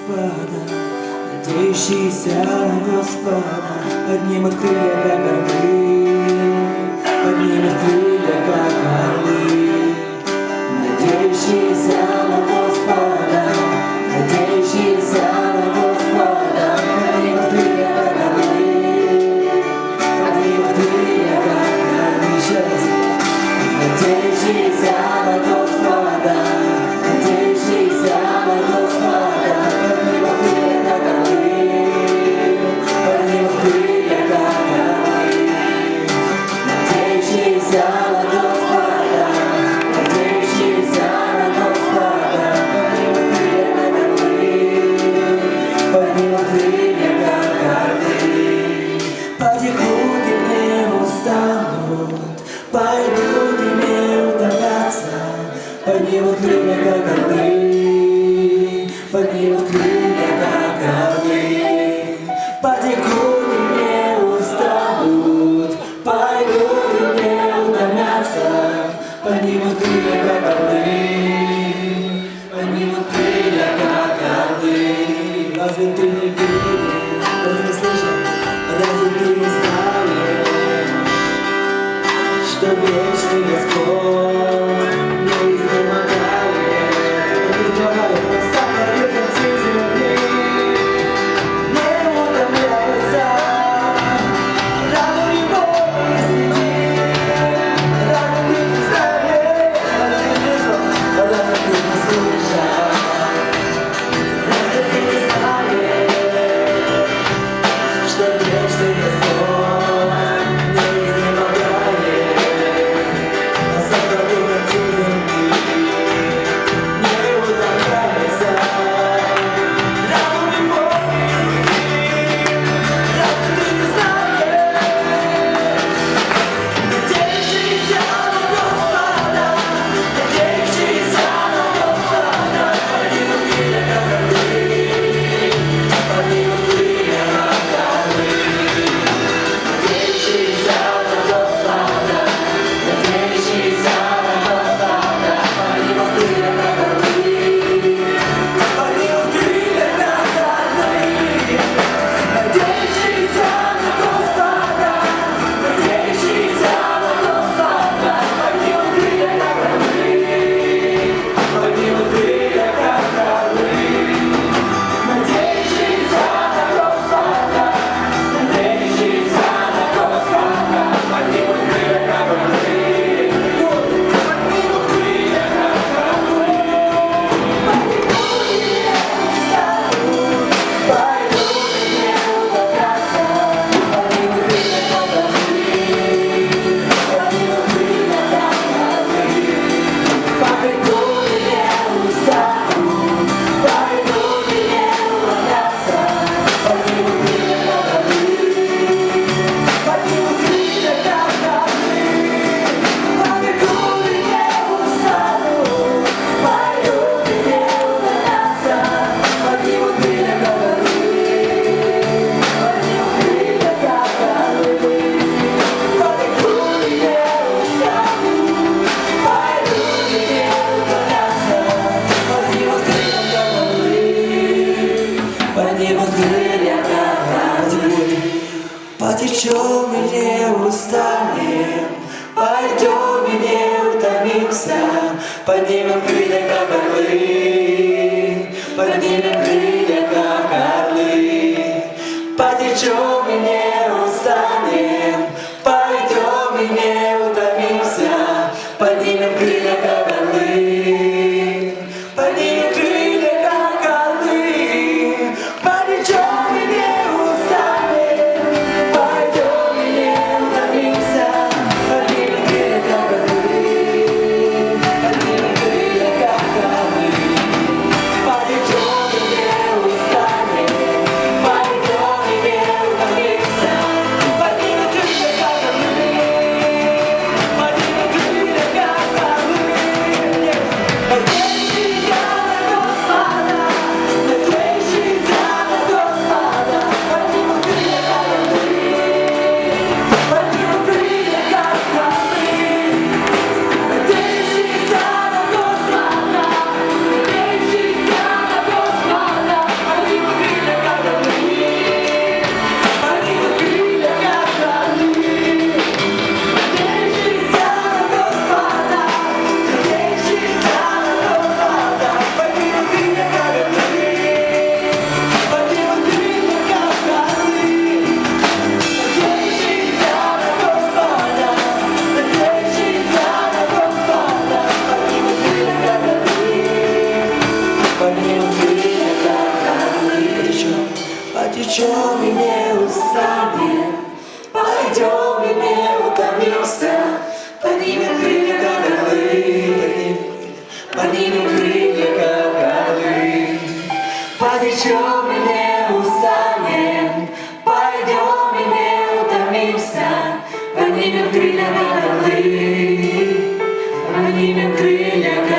Господа, надеющиеся на Господа, поднимут крылья, как орлы, поднимут крылья, как орлы, надеющиеся But you will clear, but you. мимо крылья кокоды. Потечем и не устанем, пойдем и не утомимся, поднимем крылья как орлы, поднимем крылья как орлы. Потечем и не устанем, пойдем и не утомимся, поднимем чем и не устанем? Пойдем и не утомимся, поднимем крылья как орлы, поднимем крылья как орлы. Подечем и не устанем, пойдем и не утомимся, поднимем крылья как орлы, поднимем крылья как